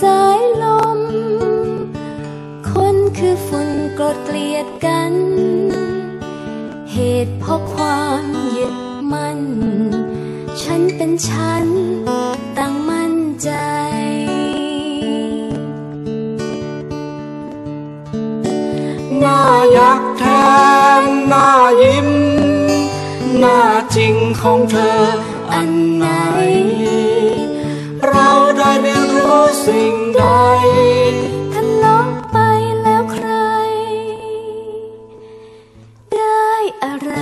สายลม คนคือฝุ่นโกรธเกลียดกัน เหตุเพราะความยึดมั่น ฉันเป็นฉันตั้งมั่นใจ หน้ายักแทนหน้ายิ้ม หน้าจริงของเธออันไหน เราได้เรียนรู้ สิ่งใดถ้าลบไปแล้วใคร ได้อะไร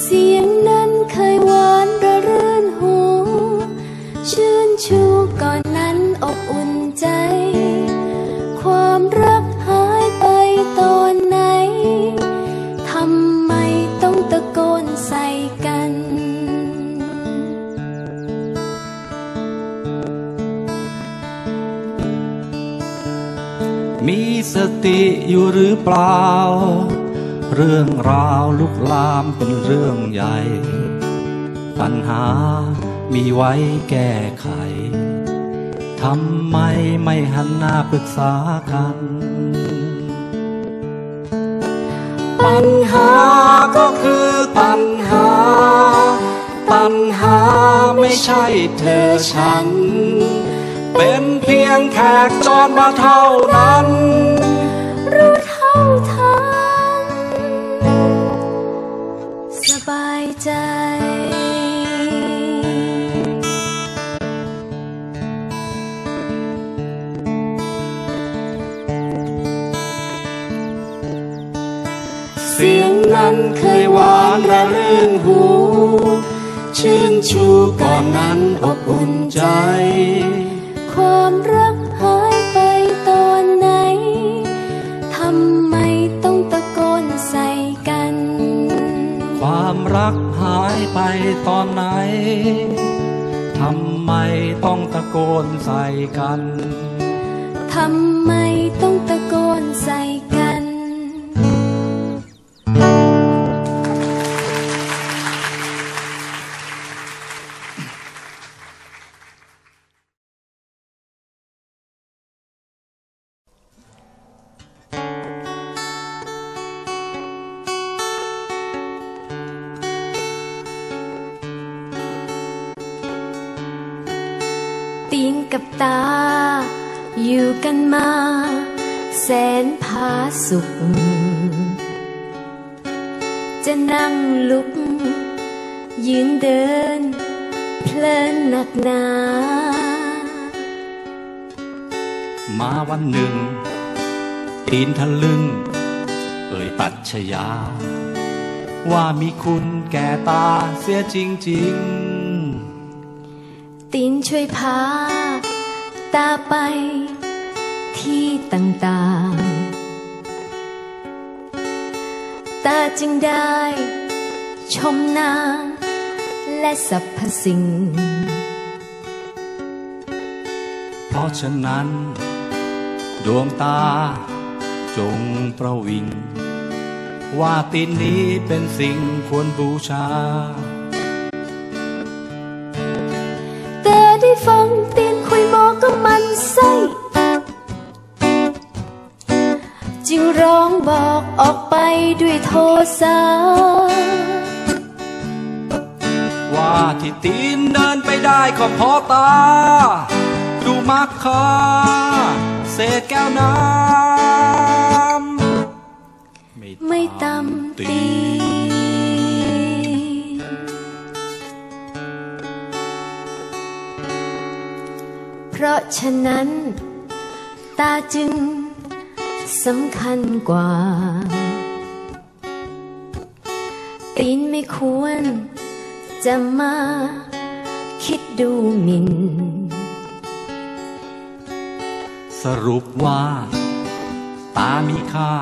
เสียงนั้นเคยหวานระรื่นหู ชื่นชูก่อนนั้นอบอุ่นใจ ความรัก มีสติอยู่หรือเปล่า เรื่องราวลุกลามเป็นเรื่องใหญ่ ปัญหามีไว้แก้ไข ทำไมไม่หันหน้าปรึกษากัน ปัญหาก็คือปัญหา ปัญหาไม่ใช่เธอฉัน เป็นเพียงแขกจรมาเท่านั้น รู้เท่าทันสบายใจเสียงนั้นเคยหวานระลื่นหู ชื่นชูก่อนนั้นอบอุ่นใจ ความรักหายไปตอนไหน ทำไมต้องตะโกนใส่กัน ความรักหายไปตอนไหน ทำไมต้องตะโกนใส่กัน ทำไมต้องตะโกนใส่ ตีนกับตา อยู่กันมา แสนผาสุข จะนั่งลุก ยืนเดิน เพลินหนักหนา มาวันหนึ่ง ตีนทะลึง เอ่ยปรัชญาว่ามีคุณแก่ตาเสียจริง ตีนช่วยพา ตาไปที่ต่างๆ ตาจึงได้ชมนางและสรรพสิ่ง เพราะฉะนั้น ดวงตาจงประวิง ว่าตีนนี้เป็นสิ่งควรบูชา บอกออกไปด้วยโทสะว่าที่ตีนเดินไปได้ก็เพราะตา ดูมักคาเศษแก้วน้ำไม่ตำตีเพราะฉะนั้น ตาจึง สำคัญกว่า ตีนไม่ควรจะมาคิดดูหมิน่น สรุปว่า ตามีค่า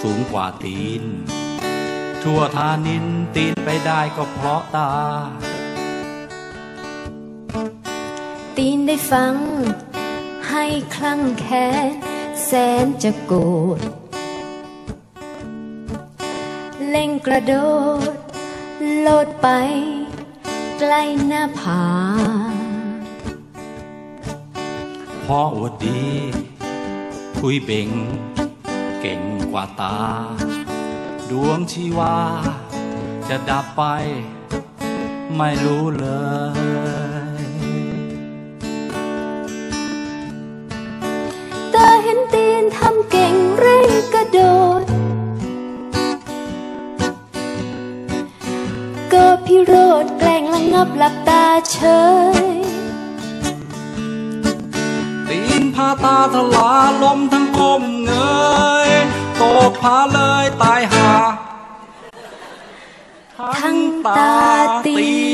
สูงกว่าตีน ทั่วทานินตีนไปได้ก็เพราะตา ตีนได้ฟังให้คลั่งแค้น นจะโกรธเล่งกระโดด โลดไป ใกล้หน้าผาพราะอวดดี คุยเบ่ง เก่งกว่าตา ดวงชีวา จะดับไป ไม่รู้เลย เก่งเร่งกระโดด ก็พิโรธแกล้งระงับหลับตาเฉย ตีนพาตาทลาลมทั้งคมเงยตกพาเลยตายหา ทั้งตาตี